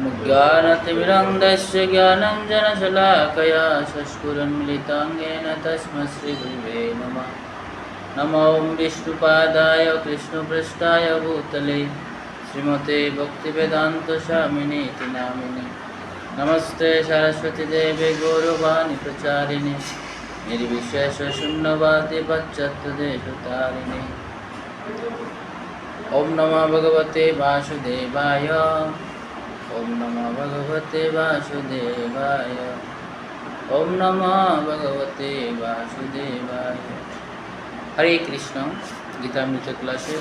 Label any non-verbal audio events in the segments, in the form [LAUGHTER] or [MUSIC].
ज्ञानतिमिरन्दस्य ज्ञानञ्जनशलाकया शस्फुरन्मिलिताङ्गेन तस्मै श्रीगुरुवे नमः नमो विष्णुपादाय कृष्णपृष्ठाय भूतले श्रीमते भक्तिवेदान्तस्वामिनीति नामिने नमस्ते सरस्वतीदेवे गौरवाणि प्रचारिणे निर्विशेषशून्यवादि पश्चात्तदेशतारिणे ॐ नमो भगवते वासुदेवाय ॐ नमो भगवते वासुदेवाय ॐ नमो भगवते বাসুদেবায় হরে কৃষ্ণ গীতামৃত ক্লাসে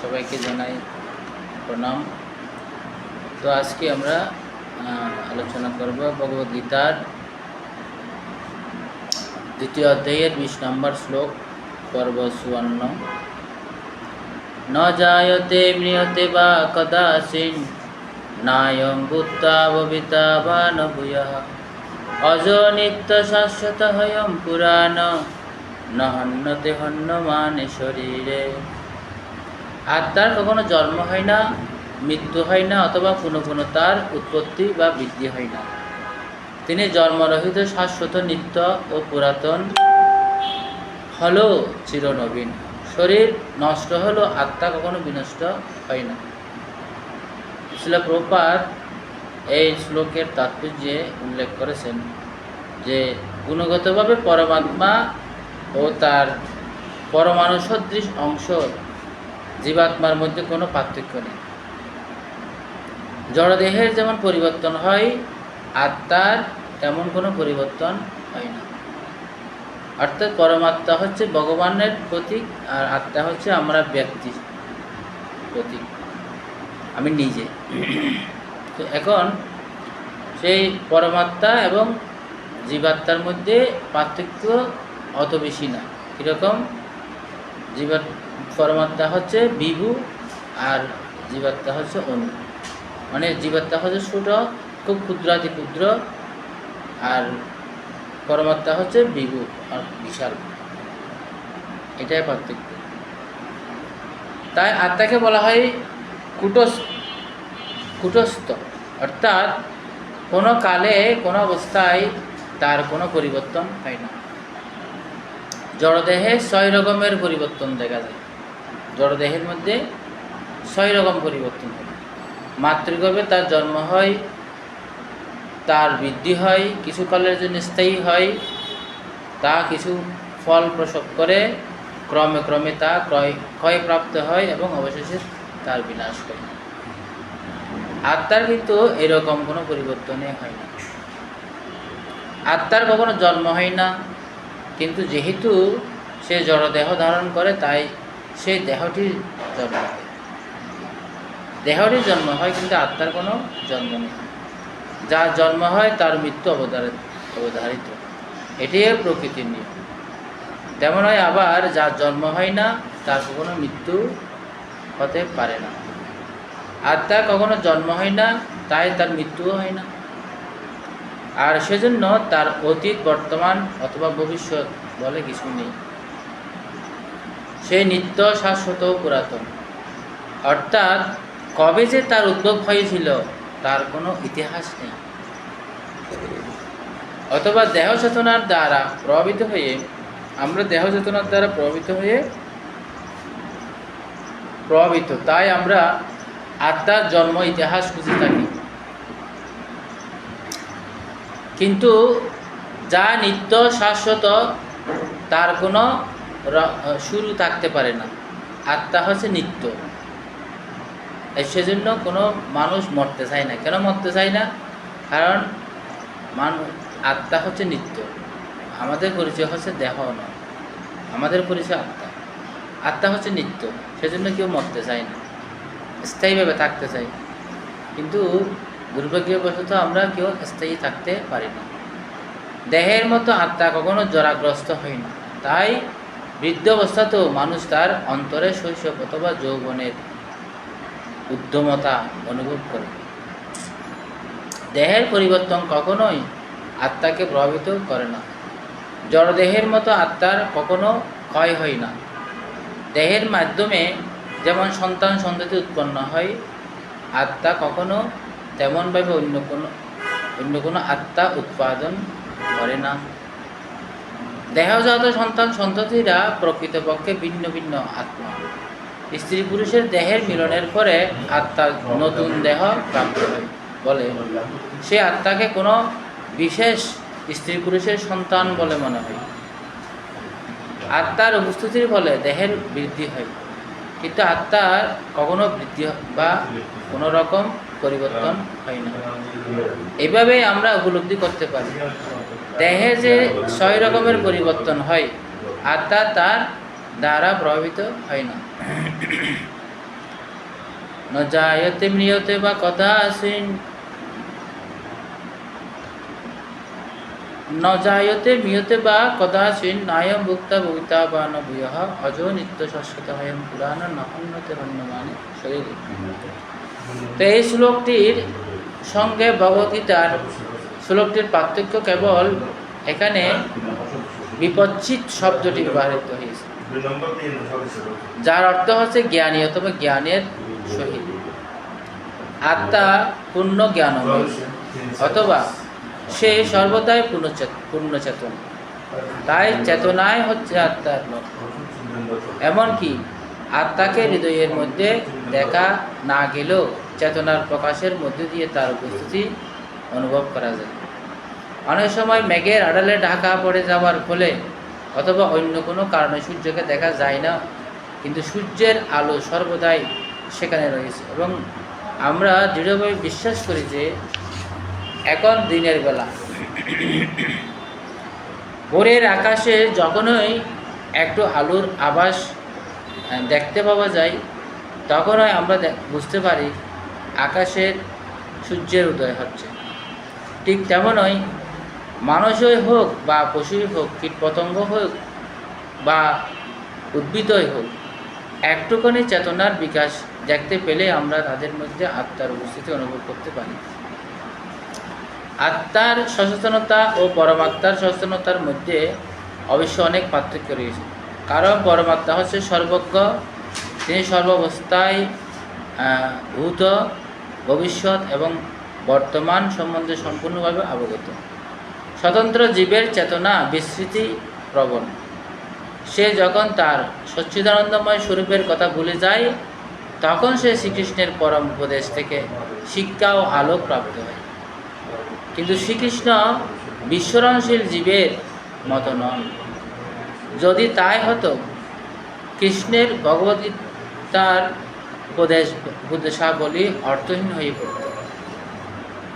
সবাইকে জানাই প্রণাম তো আজকে আমরা আহ, আলোচনা করব ভগবদ গীতার দ্বিতীয় অধ্যায়ের বিশ নম্বর শ্লোক পর্ব সুবর্ণ ন জায়তে ম্রিয়তে বা কদাচিন নায়ং ভূত্বা ভবিতা বা ন ভূয়ঃ। অজ নিত্য শাশ্বত হয়ম পুরাণ। ন হন্যতে হন্যমানে শরীরে। আত্মার কখনো জন্ম হয় না, মৃত্যু হয় না, অথবা কোনো কোনো তার উৎপত্তি বা বৃদ্ধি হয় না। তিনি জন্মরহিত শাশ্বত নিত্য ও পুরাতন হলো চিরনবীন। শরীর নষ্ট হলো, আত্মা কখনো বিনষ্ট হয় না। শিল প্রপাত এই শ্লোকের তাৎপর্যে উল্লেখ করেছেন যে গুণগতভাবে পরমাত্মা ও তার পরমাণু সদৃশ অংশ জীবাত্মার মধ্যে কোনো পার্থক্য নেই। জড়দেহের যেমন পরিবর্তন হয়, আত্মার তেমন কোনো পরিবর্তন হয় না। অর্থাৎ পরমাত্মা হচ্ছে ভগবানের প্রতীক আর আত্মা হচ্ছে আমরা ব্যক্তি প্রতীক। আমি নিজে। তো এখন সেই পরমাত্মা এবং জীবাত্মার মধ্যে পার্থক্য অত বেশি না। কীরকম? জীবাত, পরমাত্মা হচ্ছে বিভু আর জীবাত্মা হচ্ছে অনু। মানে জীবাত্মা হচ্ছে ছোট, খুব ক্ষুদ্রাতি ক্ষুদ্র আর পরমাত্মা হচ্ছে বিভু আর বিশাল। এটাই পার্থক্য। তাই আত্মাকে বলা হয় কুটস কুটস্থ। অর্থাৎ কোনো কালে, কোনো অবস্থায় তার কোনো পরিবর্তন হয় না। জড়দেহে ছয় রকমের পরিবর্তন দেখা যায়। জড়দেহের মধ্যে ছয় রকম পরিবর্তন হয়। মাতৃগর্ভে তার জন্ম হয়, তার বৃদ্ধি হয়, কিছু কালের জন্য স্থায়ী হয়, তা কিছু ফল প্রসব করে, ক্রমে ক্রমে তা ক্রয়, ক্ষয়প্রাপ্ত হয় এবং অবশেষে তার বিনাশ করে। আত্মার কিন্তু এরকম কোনো পরিবর্তনে হয় না। আত্মার কখনো জন্ম হয় না, কিন্তু যেহেতু সে জড়দেহ ধারণ করে, তাই সেই দেহটির জন্ম হয়। জন্ম হয়, কিন্তু আত্মার কোনো জন্ম নেই। যার জন্ম হয়, তার মৃত্যু অবধারিত। অবধারিত এর প্রকৃতির নিয়ম। তেমন হয় আবার যার জন্ম হয় না, তার কখনো মৃত্যু হতে পারে না। আত্মা কখনো জন্ম হয় না, তাই তার মৃত্যুও হয় না। আর সেজন্য তার অতীত, বর্তমান অথবা ভবিষ্যৎ বলে কিছু নেই। সে নিত্য শাশ্বত পুরাতন। অর্থাৎ কবে যে তার উদ্ভব হয়েছিল, তার কোনো ইতিহাস নেই। অথবা দেহ চেতনার দ্বারা প্রভাবিত হয়ে, আমরা দেহ চেতনার দ্বারা প্রভাবিত হয়ে প্রভাবিত, তাই আমরা আত্মার জন্ম, ইতিহাস খুঁজে থাকি। কিন্তু যা নিত্য শাশ্বত, তার কোনো শুরু থাকতে পারে না। আত্মা হচ্ছে নিত্য। সেজন্য কোনো মানুষ মরতে চায় না। কেন মরতে চায় না? কারণ মানুষ আত্মা হচ্ছে নিত্য। আমাদের পরিচয় হচ্ছে দেহ নয়। আমাদের পরিচয় আত্মা। আত্মা হচ্ছে নিত্য। সেজন্য কেউ মরতে চায় না। স্থায়ীভাবে থাকতে চাই। কিন্তু দুর্ভাগ্যবশত আমরা কেউ স্থায়ী থাকতে পারি না। দেহের মতো আত্মা কখনো জরাগ্রস্ত হয় না। তাই বৃদ্ধ অবস্থাতেও মানুষ তার অন্তরে শৈশব অথবা যৌবনের উদ্যমতা অনুভব করে। দেহের পরিবর্তন কখনোই আত্মাকে প্রভাবিত করে না। জড়দেহের মতো আত্মার কখনো ক্ষয় হয় না। দেহের মাধ্যমে যেমন সন্তান সন্ততি উৎপন্ন হয়, আত্মা কখনো তেমনভাবে অন্য কোনো অন্য কোনো আত্মা উৎপাদন করে না। দেহজাত সন্তান সন্ততিরা প্রকৃতপক্ষে ভিন্ন ভিন্ন আত্মা। স্ত্রী পুরুষের দেহের মিলনের পরে আত্মার নতুন দেহ প্রাপ্ত হয় বলে। সে আত্মাকে কোনো বিশেষ স্ত্রী পুরুষের সন্তান বলে মনে হয়। আত্মার উপস্থিতির ফলে দেহের বৃদ্ধি হয়। কিন্তু আত্মার কখনো বৃদ্ধি বা কোনো রকম পরিবর্তন হয় না। এভাবে আমরা উপলব্ধি করতে পারি। দেহে যে ছয় রকমের পরিবর্তন হয়, আত্মা তার দ্বারা প্রভাবিত হয় না। নজায়তে জায়তে মৃয়তে বা কথা আসেন ন জায়তে মিয়তে বা কদাচিন নায়ম ভুক্তা ভুক্তা বা ন ভূয়ঃ অজো নিত্য শাশ্বত হয়ম পুরাণ নহন্যতে হন্যমানে শরীরে। তো এই শ্লোকটির সঙ্গে ভগবদ্গীতার শ্লোকটির পার্থক্য কেবল এখানে বিপচ্ছিত শব্দটি ব্যবহৃত হয়েছে। যার অর্থ হচ্ছে জ্ঞানী অথবা জ্ঞানের সহিত। আত্মা পূর্ণ জ্ঞান অথবা সে সর্বদাই পূর্ণচেত পূর্ণচেতন। তাই চেতনায় হচ্ছে আত্মার লক্ষ্য এমনকি আত্মাকে হৃদয়ের মধ্যে দেখা না গেলেও চেতনার প্রকাশের মধ্যে দিয়ে তার উপস্থিতি অনুভব করা যায়। অনেক সময় মেঘের আড়ালে ঢাকা পড়ে যাওয়ার ফলে অথবা অন্য কোনো কারণে সূর্যকে দেখা যায় না, কিন্তু সূর্যের আলো সর্বদাই সেখানে রয়েছে। এবং আমরা দৃঢ়ভাবে বিশ্বাস করি যে এখন দিনের বেলা। ভোরের আকাশে যখনই একটু আলোর আভাস দেখতে পাওয়া যায়, তখনই আমরা বুঝতে পারি আকাশের সূর্যের উদয় হচ্ছে। ঠিক তেমনই মানুষই হোক বা পশুই হোক, কীটপতঙ্গ হোক বা উদ্ভিদই হোক, একটুখানি চেতনার বিকাশ দেখতে পেলে আমরা তাদের মধ্যে আত্মার উপস্থিতি অনুভব করতে পারি। আত্মার সচেতনতা ও পরমাত্মার সচেতনতার মধ্যে অবশ্য অনেক পার্থক্য রয়েছে। কারণ পরমাত্মা হচ্ছে সর্বজ্ঞ, তিনি সর্বাবস্থায় ভূত, ভবিষ্যৎ এবং বর্তমান সম্বন্ধে সম্পূর্ণভাবে অবগত। স্বতন্ত্র জীবের চেতনা বিস্মৃতি প্রবণ। সে যখন তার সচ্চিদানন্দময় স্বরূপের কথা ভুলে যায়, তখন সে শ্রীকৃষ্ণের পরম উপদেশ থেকে শিক্ষা ও আলোক প্রাপ্ত হয়। কিন্তু শ্রীকৃষ্ণ বিশ্বরণশীল জীবের মতো নন। যদি তাই হতো, কৃষ্ণের ভগবদ্গীতার উপদেশ, উপদেশাবলী অর্থহীন হয়ে পড়ত।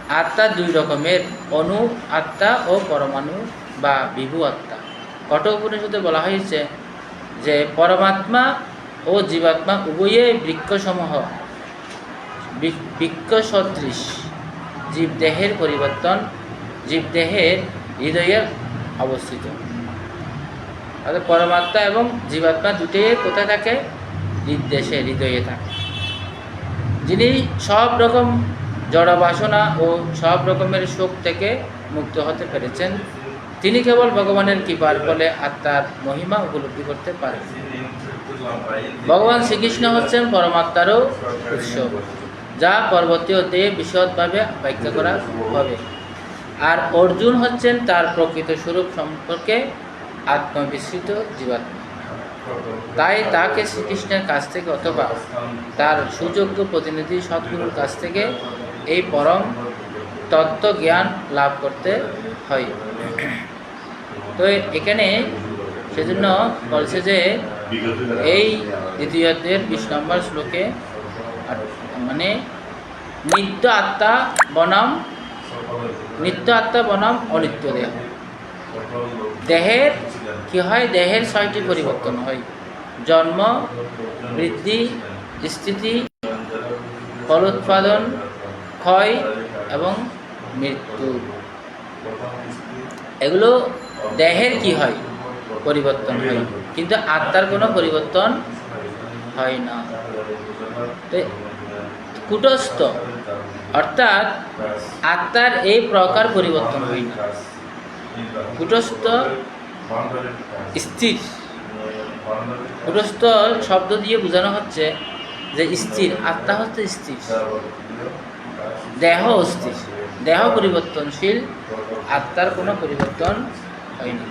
আত্মা দুই রকমের, অনু আত্মা ও পরমাণু বা বিভু আত্মা। কঠ উপনিষদে বলা হয়েছে যে, পরমাত্মা ও জীবাত্মা উভয়ে বৃক্ষসমূহ বৃক্ষ সদৃশ জীবদেহের পরিবর্তন, জীবদেহের হৃদয়ে অবস্থিত। অর্থাৎ পরমাত্মা এবং জীবাত্মা দুটোই কোথায় থাকে? নির্দেশে হৃদয়ে থাকে। যিনি সব রকম জড় বাসনা ও সব রকমের শোক থেকে মুক্ত হতে পেরেছেন, তিনি কেবল ভগবানের কৃপার ফলে আত্মার মহিমা উপলব্ধি করতে পারেন। ভগবান শ্রীকৃষ্ণ হচ্ছেন পরমাত্মারও উৎস। যা পরবর্তী অধ্যায়ে বিশদভাবে ব্যাখ্যা করা হবে। আর অর্জুন হচ্ছেন তার প্রকৃত স্বরূপ সম্পর্কে আত্মবিস্মৃত জীবাত্মা। তাই তাকে শ্রীকৃষ্ণের কাছ থেকে অথবা তার সুযোগ্য প্রতিনিধি সদ্গুরুর কাছ থেকে এই পরম তত্ত্ব জ্ঞান লাভ করতে হয়। তো এখানে সেজন্য বলছে যে এই দ্বিতীয় অধ্যায়ের বিশ নম্বর শ্লোকে মানে নিত্য আত্মা বনাম, নিত্য আত্মা বনাম অনিত্য দেহ। দেহের কি হয়? দেহের ছয়টি পরিবর্তন হয়। জন্ম, বৃদ্ধি, স্থিতি ফল উৎপাদন ক্ষয় এবং মৃত্যু। এগুলো দেহের কি হয়? পরিবর্তন হয়। কিন্তু আত্মার কোনো পরিবর্তন হয় না। কুটস্থ অর্থাৎ আত্মার এই প্রকার পরিবর্তন হয় না। কুটস্থ স্থির। কুটস্থ শব্দ দিয়ে বোঝানো হচ্ছে যে স্থির, আত্মা হচ্ছে স্থির। দেহ অস্থির। দেহ পরিবর্তনশীল, আত্মার কোনো পরিবর্তন হয়নি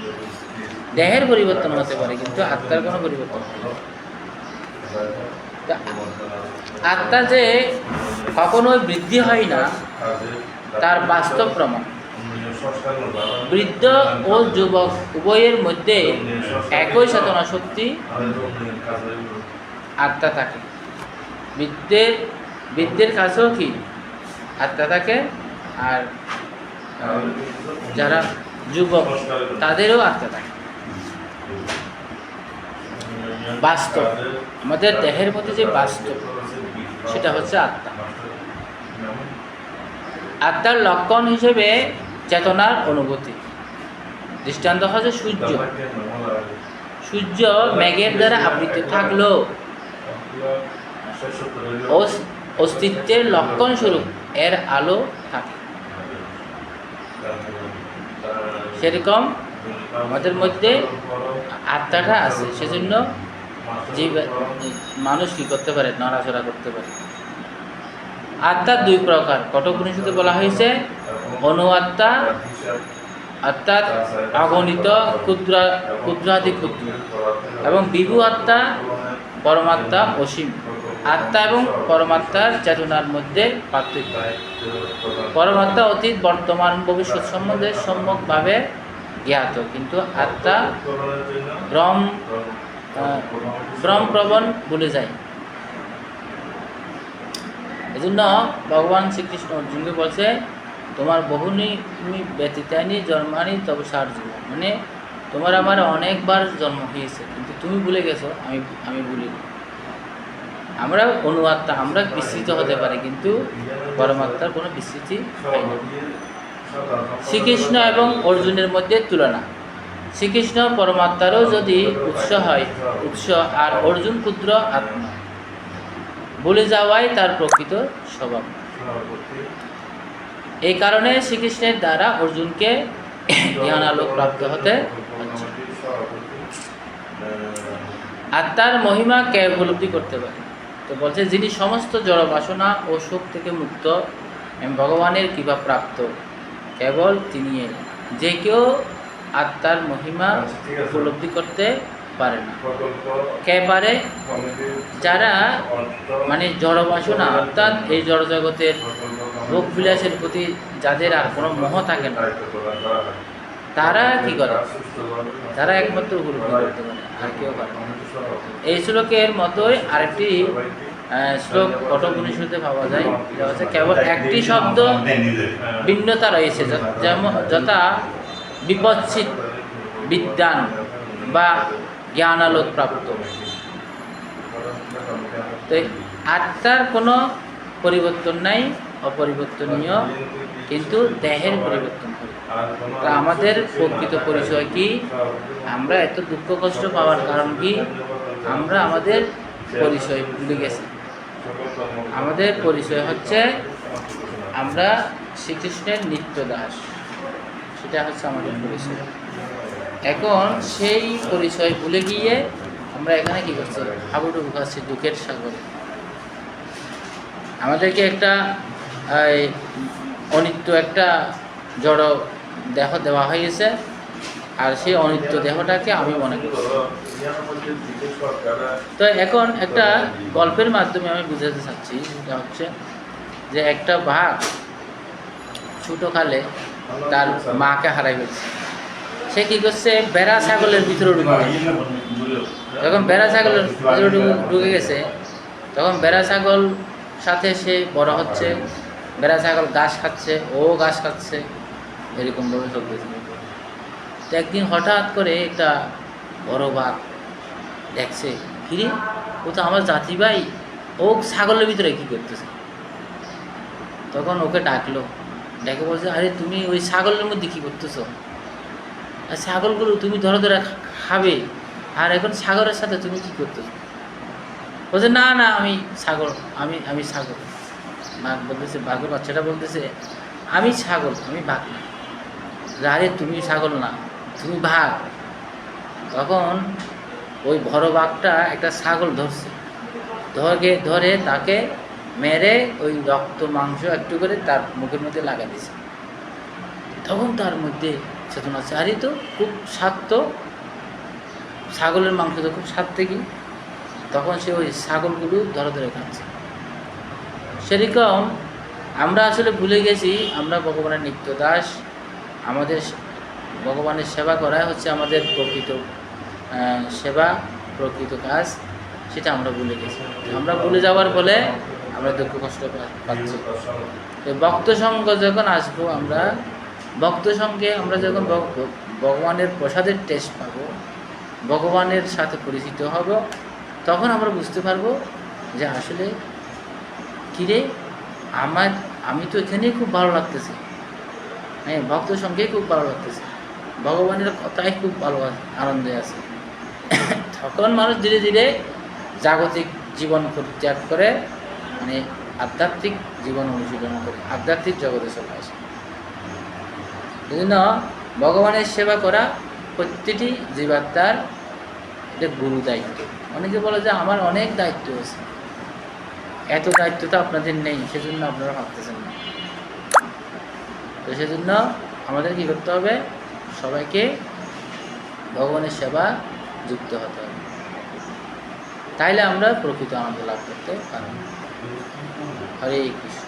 দেহের পরিবর্তন হতে পারে, কিন্তু আত্মার কোনো পরিবর্তন হয়নি আত্মা যে কখনোই বৃদ্ধি হয় না, তার বাস্তব প্রমাণ। বৃদ্ধ ও যুবক উভয়ের মধ্যে একই চেতনা শক্তি আত্মা থাকে। বৃদ্ধের বৃদ্ধের কাছেও কি আত্মা থাকে? আর যারা যুবক, তাদেরও আত্মা থাকে। বাস্তব। আমাদের দেহের মধ্যে যে বাস্তব সেটা হচ্ছে আত্মা। আত্মার লক্ষণ হিসেবে চেতনার অনুভূতি। দৃষ্টান্ত হচ্ছে সূর্য। সূর্য মেঘের দ্বারা আবৃত থাকলেও অস- অস্তিত্বের লক্ষণ স্বরূপ এর আলো থাকে। সেরকম আমাদের মধ্যে আত্মাটা আছে, সেজন্য যে মানুষ কি করতে পারে, নড়াচড়া করতে পারে। আত্মার দুই প্রকার, কঠোপনিষদে বলা হয়েছে, অনুআত্মা, অর্থাৎ অগণিত ক্ষুদ্র ক্ষুদ্রাতি ক্ষুদ্র, এবং বিভু আত্মা, পরমাত্মা অসীম। আত্মা এবং পরমাত্মার চেতনার মধ্যে পার্থক্য। পরমাত্মা অতীত, বর্তমান, ভবিষ্যৎ সম্বন্ধে সম্যকভাবে জ্ঞাত, কিন্তু আত্মা ভ্রম আহ, ভ্রম প্রবণ ভুলে যায়। এজন্য ভগবান শ্রীকৃষ্ণ অর্জুনকে বলছে তোমার বহুনি তুমি ব্যতীতানি জন্মানি তবে সার জীবন মানে তোমার আমার অনেকবার জন্ম হয়েছে কিন্তু তুমি ভুলে গেছো আমি আমি ভুলি আমরা অনুআত্মা আমরা বিস্তৃত হতে পারি কিন্তু পরমাত্মার কোনো বিস্তৃতি শ্রীকৃষ্ণ এবং অর্জুনের মধ্যে তুলনা। শ্রীকৃষ্ণ পরমাত্মারও যদি উৎস হয়, উৎস আর অর্জুন ক্ষুদ্র আত্মা। ভুলে যাওয়াই তার প্রকৃত স্বভাব। এই কারণে শ্রীকৃষ্ণের দ্বারা অর্জুনকে জ্ঞান আলোক প্রাপ্ত হতে হচ্ছে। আত্মার মহিমা কে উপলব্ধি করতে পারে? তো বলছে, যিনি সমস্ত জড় বাসনা ও সুখ থেকে মুক্ত ভগবানের কৃপা প্রাপ্ত, কেবল তিনি যে কেউ আত্মার মহিমা উপলব্ধি করতে পারে না। কে পারে যারা মানে জড় বাসনা অর্থাৎ এই জড় জগতের ভোগ বিলাসের প্রতি যাদের আর কোনো মোহ থাকে না, তারা কি করে? তারা একমাত্র উপলব্ধি করতে পারে? আর কেউ পারে এই শ্লোকের মতোই আরেকটি শ্লোক কঠোপনিষদে পাওয়া যায়। কেবল একটি শব্দ ভিন্নতা রয়েছে যেমন যথা বিপচ্ছিত বিদ্যান বা জ্ঞানালোক প্রাপ্ত তো আত্মার কোনো পরিবর্তন নাই, অপরিবর্তনীয়, কিন্তু দেহের পরিবর্তন তা আমাদের প্রকৃত পরিচয় কি? আমরা এত দুঃখ কষ্ট পাওয়ার কারণ কি? আমরা আমাদের পরিচয় ভুলে গেছি। আমাদের পরিচয় হচ্ছে আমরা শ্রীকৃষ্ণের নিত্য দাস। সেটা হচ্ছে আমাদের পরিচয়। এখন সেই পরিচয় ভুলে গিয়ে আমরা এখানে কি করছি হাবুডুবু খাচ্ছি, দুঃখের সাগরে। আমাদেরকে একটা অনিত্য একটা জড় দেহ দেওয়া হয়েছে আর সেই অনিত্য দেহটাকে আমি মনে করি। তো এখন একটা গল্পের মাধ্যমে আমি বুঝাতে চাচ্ছি সেটা হচ্ছে যে একটা বাঘ ছোটোকালে তার মাকে হারাই ফেলছে। সে কি করছে? বেড়া ছাগলের ভিতরে ঢুকে গেছে। যখন বেড়া ছাগলের ভিতরে ঢুকে- গেছে, তখন বেড়া ছাগল সাথে সে বড় হচ্ছে। বেড়া ছাগল ঘাস খাচ্ছে, ও ঘাস খাচ্ছে এরকমভাবে চলতেছে। তো একদিন হঠাৎ করে একটা বড় বাঘ দেখছে ফিরি ও তো আমার জাতি ভাই ও ছাগলের ভিতরে কী করতেছে? তখন ওকে ডাকলো ডেকে বলছে আরে তুমি ওই ছাগলের মধ্যে কী করতেছো? আর ছাগলগুলো তুমি ধরে ধরে খাবে। আর এখন ছাগলের সাথে তুমি কী করতেছো? বলছে, না না, আমি ছাগল, আমি আমি ছাগল। বাঘ বলতেছে, বাঘের বাচ্চাটা বলতেছে, আমি ছাগল, আমি বাঘ না। আরে তুমি ছাগল না, তুমি বাঘ। তখন ওই বড় বাঘটা একটা ছাগল ধরছে। ধরে ধরে তাকে মেরে ওই রক্ত, মাংস একটু করে তার মুখের মধ্যে লাগা দিছে। তখন তার মধ্যে চেতনা চারি তো খুব স্বাদ তো ছাগলের মাংস তো খুব স্বাদ থেকে তখন সে ওই ছাগলগুলো ধরে ধরে খাচ্ছে। সেরকম আমরা আসলে ভুলে গেছি, আমরা ভগবানের নিত্য দাস আমাদের ভগবানের সেবা করা হচ্ছে আমাদের প্রকৃত সেবা, প্রকৃত কাজ, সেটা আমরা ভুলে গেছি। আমরা ভুলে যাওয়ার ফলে আমরা দুঃখ কষ্ট পাচ্ছি। ভক্ত সঙ্গ যখন আসব আমরা, ভক্ত সঙ্গে আমরা যখন ভগ- ভগবানের প্রসাদের টেস্ট পাব, ভগবানের সাথে পরিচিত হব, তখন আমরা বুঝতে পারব যে আসলে কিরে, আমার, আমি তো এখানেই খুব ভালো লাগতেছে। হ্যাঁ ভক্ত সঙ্গেই খুব ভালো লাগতেছে। ভগবানের কথাই খুব ভালো আনন্দে আছে। [COUGHS] তখন মানুষ ধীরে ধীরে জাগতিক জীবন পরিত্যাগ করে মানে আধ্যাত্মিক জীবন অনুশীলন করে, আধ্যাত্মিক জগতে চলে আসে। এই ভগবানের সেবা করা প্রত্যেকটি জীবাত্মার এটা গুরু দায়িত্ব। অনেকে বলে যে আমার অনেক দায়িত্ব আছে। এত দায়িত্ব তো আপনাদের নেই, সেজন্য আপনারা ভাবতেছেন না। তো সেজন্য আমাদের কি করতে হবে? সবাইকে ভগবানের সেবা যুক্ত হতে হবে। তাইলে আমরা প্রকৃত আনন্দ লাভ করতে পারব। Hare Krishna.